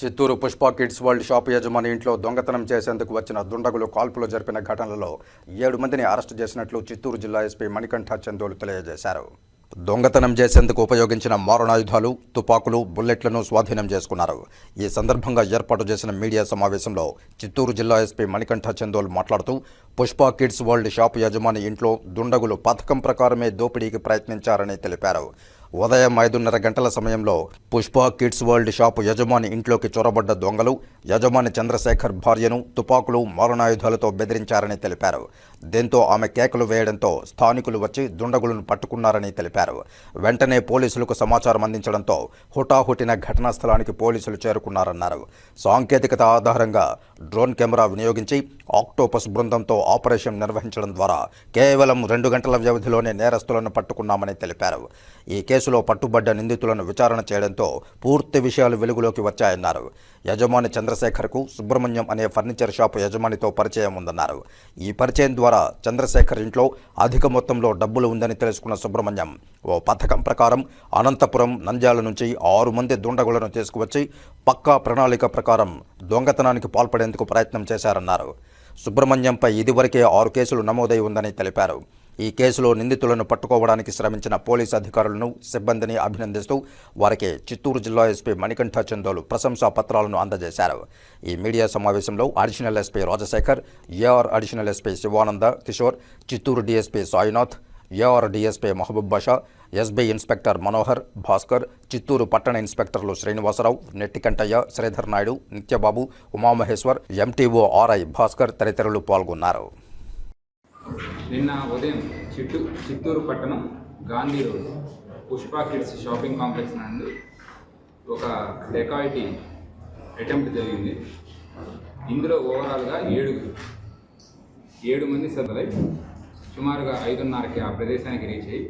Chittoor Pushpa kids world shop యజమాని ఇంట్లో దొంగతనం చేసేందుకు వచ్చిన దుండగులు కాల్పులు జరిపిన ఘటనలో ఏడు మందిని అరెస్టు చేసినట్లు చిత్తూరు జిల్లా ఎస్పీ మణికంఠ చందోలు తెలియజేశారు. దొంగతనం చేసేందుకు ఉపయోగించిన మారణాయుధాలు తుపాకులు బుల్లెట్లను స్వాధీనం చేసుకున్నారు. ఈ సందర్భంగా ఏర్పాటు చేసిన మీడియా సమావేశంలో చిత్తూరు జిల్లా ఎస్పీ మణికంఠ చందోల్ మాట్లాడుతూ పుష్ప కిడ్స్ వరల్డ్ షాప్ యజమాని ఇంట్లో దుండగులు పథకం ప్రకారమే దోపిడీకి ప్రయత్నించారని తెలిపారు. ఉదయం ఐదున్నర గంటల సమయంలో పుష్ప కిడ్స్ వరల్డ్ షాపు యజమాని ఇంట్లోకి చొరబడ్డ దొంగలు యజమాని చంద్రశేఖర్ భార్యను తుపాకులు మారణాయుధాలతో బెదిరించారని తెలిపారు. దీంతో ఆమె కేకలు వేయడంతో స్థానికులు వచ్చి దుండగులను పట్టుకున్నారని తెలిపారు. వెంటనే పోలీసులకు సమాచారం అందించడంతో హుటాహుటిన ఘటనా స్థలానికి పోలీసులు చేరుకున్నారన్నారు. సాంకేతికత ఆధారంగా డ్రోన్ కెమెరా వినియోగించి ఆక్టోపస్ బృందంతో ఆపరేషన్ నిర్వహించడం ద్వారా కేవలం రెండు గంటల వ్యవధిలోనే నేరస్తులను పట్టుకున్నామని తెలిపారు. ఈ కేసులో పట్టుబడ్డ నిందితులను విచారణ చేయడంతో పూర్తి విషయాలు వెలుగులోకి వచ్చాయన్నారు. యజమాని చంద్రశేఖర్కు సుబ్రహ్మణ్యం అనే ఫర్నిచర్ షాప్ యజమానితో పరిచయం ఉందన్నారు. ఈ పరిచయం ద్వారా చంద్రశేఖర్ ఇంట్లో అధిక మొత్తంలో డబ్బులు ఉందని తెలుసుకున్న సుబ్రహ్మణ్యం ఓ పథకం ప్రకారం అనంతపురం నంద్యాల నుంచి ఆరు మంది దుండగులను తీసుకువచ్చి పక్కా ప్రణాళిక ప్రకారం దొంగతనానికి పాల్పడేందుకు ప్రయత్నం చేశారన్నారు. సుబ్రహ్మణ్యంపై ఇదివరకే ఆరు కేసులు నమోదై ఉందని తెలిపారు. ఈ కేసులో నిందితులను పట్టుకోవడానికి శ్రమించిన పోలీసు అధికారులను సిబ్బందిని అభినందిస్తూ వారికి చిత్తూరు జిల్లా ఎస్పీ మణికంఠ చందోలు ప్రశంసా పత్రాలను అందజేశారు. ఈ మీడియా సమావేశంలో additional SP Rajasekhar AR additional SP Sivananda Kishore Chittoor DSP Sainath AR DSP Mahaboob Basha SB inspector Manohar Bhaskar Chittoor పట్టణ ఇన్స్పెక్టర్లు శ్రీనివాసరావు నెట్టికంటయ్య శ్రీధర్ నాయుడు నిత్యబాబు ఉమామహేశ్వర్ ఎంటీఓ ఆర్ఐ భాస్కర్ తదితరులు పాల్గొన్నారు. నిన్న ఉదయం చిట్టు చిత్తూరు పట్టణం Gandhi road Pushpa kids shopping complex నందు ఒక డెకాయిటీ అటెంప్ట్ జరిగింది. ఇందులో ఓవరాల్గా ఏడుగురు ఏడు మంది సదలై సుమారుగా ఐదున్నరకి ఆ ప్రదేశానికి రీచ్ అయ్యి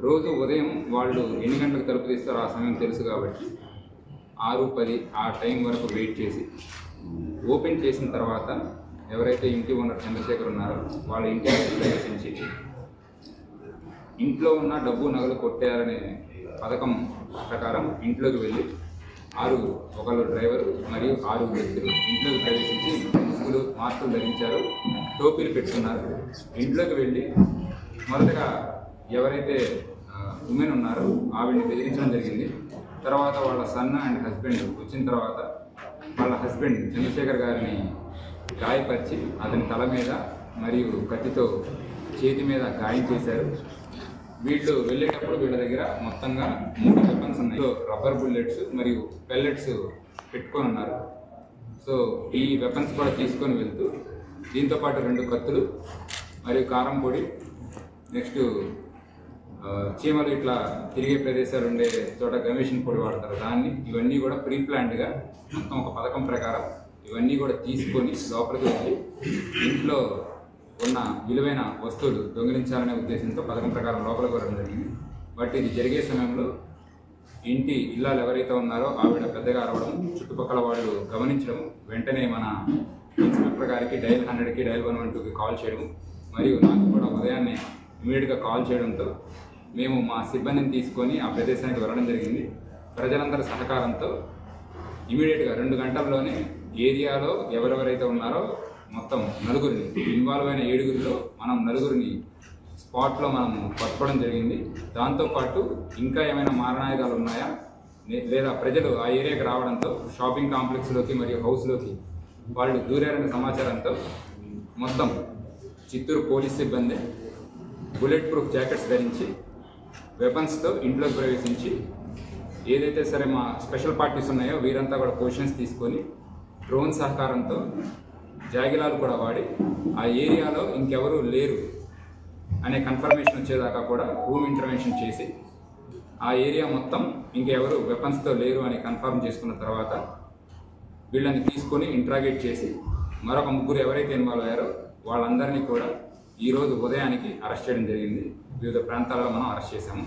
రోజు ఉదయం వాళ్ళు ఎన్ని గంటలకు తలుపు తీస్తారో ఆ సమయం తెలుసు కాబట్టి ఆరు పది ఆ టైం వరకు వెయిట్ చేసి ఓపెన్ చేసిన తర్వాత ఎవరైతే ఇంటి ఓనర్ చంద్రశేఖర్ ఉన్నారో వాళ్ళ ఇంటికి ప్రవేశించి ఇంట్లో ఉన్న డబ్బు నగలు కొట్టేయాలనే పథకం ప్రకారం ఇంట్లోకి వెళ్ళి ఆరుగురు ఒకళ్ళు డ్రైవర్ మరియు ఆరుగురు వ్యక్తులు ఇంట్లోకి ప్రవేశించి ముసుగులు మాస్కులు ధరించారు టోపీలు పెట్టుకున్నారు. ఇంట్లోకి వెళ్ళి మొదటగా ఎవరైతే ఉమెన్ ఉన్నారో ఆవిడ్ని బెదిరించడం జరిగింది. తర్వాత వాళ్ళ సన్న అండ్ హస్బెండ్ వచ్చిన తర్వాత వాళ్ళ హస్బెండ్ చంద్రశేఖర్ గారిని గాయపరిచి అతని తల మీద మరియు కత్తితో చేతి మీద గాయం చేశారు. వీళ్ళు వెళ్ళేటప్పుడు వీళ్ళ దగ్గర మొత్తంగా మూడు వెపన్స్ ఉన్నాయి. రబ్బర్ బుల్లెట్స్ మరియు పెల్లెట్స్ పెట్టుకొని ఉన్నారు. సో ఈ వెపన్స్ కూడా తీసుకొని వెళ్తూ దీంతో పాటు రెండు కత్తులు మరియు కారం పొడి నెక్స్ట్ చీమలు ఇట్లా తిరిగే ప్రదేశాలు ఉండే చోట గమేషన్ పొడి వాడతారు. దాన్ని ఇవన్నీ కూడా ప్రీ ప్లాన్డ్గా మొత్తం ఒక పథకం ప్రకారం ఇవన్నీ కూడా తీసుకొని లోపలికి వెళ్ళి ఇంట్లో ఉన్న విలువైన వస్తువులు దొంగిలించాలనే ఉద్దేశంతో పథకం ప్రకారం లోపలికి వెళ్ళడం జరిగింది. బట్ ఇది జరిగే సమయంలో ఇంటి ఇల్లాలు ఎవరైతే ఉన్నారో ఆవిడ పెద్దగా అరవడం చుట్టుపక్కల వాళ్ళు గమనించడం వెంటనే మన ఇన్స్పెక్టర్ గారికి డైల్ హండ్రెడ్కి డైల్ వన్ వన్ టూకి కాల్ చేయడం మరియు నాకు కూడా ఉదయాన్నే ఇమీడియట్గా కాల్ చేయడంతో మేము మా సిబ్బందిని తీసుకొని ఆ ప్రదేశానికి వెళ్ళడం జరిగింది. ప్రజలందరి సహకారంతో ఇమీడియట్గా రెండు గంటల్లోనే ఏరియాలో ఎవరెవరైతే ఉన్నారో మొత్తం నలుగురిని ఇన్వాల్వ్ అయిన ఏడుగురిలో మనం నలుగురిని స్పాట్లో మనం పట్టుకోవడం జరిగింది. దాంతోపాటు ఇంకా ఏమైనా మారణాయుధాలు ఉన్నాయా? లే- లేదా ప్రజలు ఆ ఏరియాకి రావడంతో షాపింగ్ కాంప్లెక్స్లోకి మరియు హౌస్లోకి వాళ్ళు దూరారనే సమాచారంతో మొత్తం చిత్తూరు పోలీస్ సిబ్బంది బుల్లెట్ ప్రూఫ్ జాకెట్స్ ధరించి వెపన్స్తో ఇంట్లోకి ప్రవేశించి ఏదైతే సరే మా స్పెషల్ పార్టీస్ ఉన్నాయో వీరంతా కూడా పొజిషన్స్ తీసుకొని డ్రోన్ సహకారంతో జాగిలాలు కూడా వాడి ఆ ఏరియాలో ఇంకెవరూ లేరు అనే కన్ఫర్మేషన్ వచ్చేదాకా కూడా హోమ్ ఇంటర్వెన్షన్ చేసి ఆ ఏరియా మొత్తం ఇంకెవరు వెపన్స్తో లేరు అని కన్ఫర్మ్ చేసుకున్న తర్వాత వీళ్ళని తీసుకొని ఇంట్రాగేట్ చేసి మరొక ముగ్గురు ఎవరైతే ఇన్వాల్వ్ అయ్యారో వాళ్ళందరినీ కూడా ఈరోజు ఉదయానికి అరెస్ట్ చేయడం జరిగింది. వివిధ ప్రాంతాలలో మనం అరెస్ట్ చేశాము.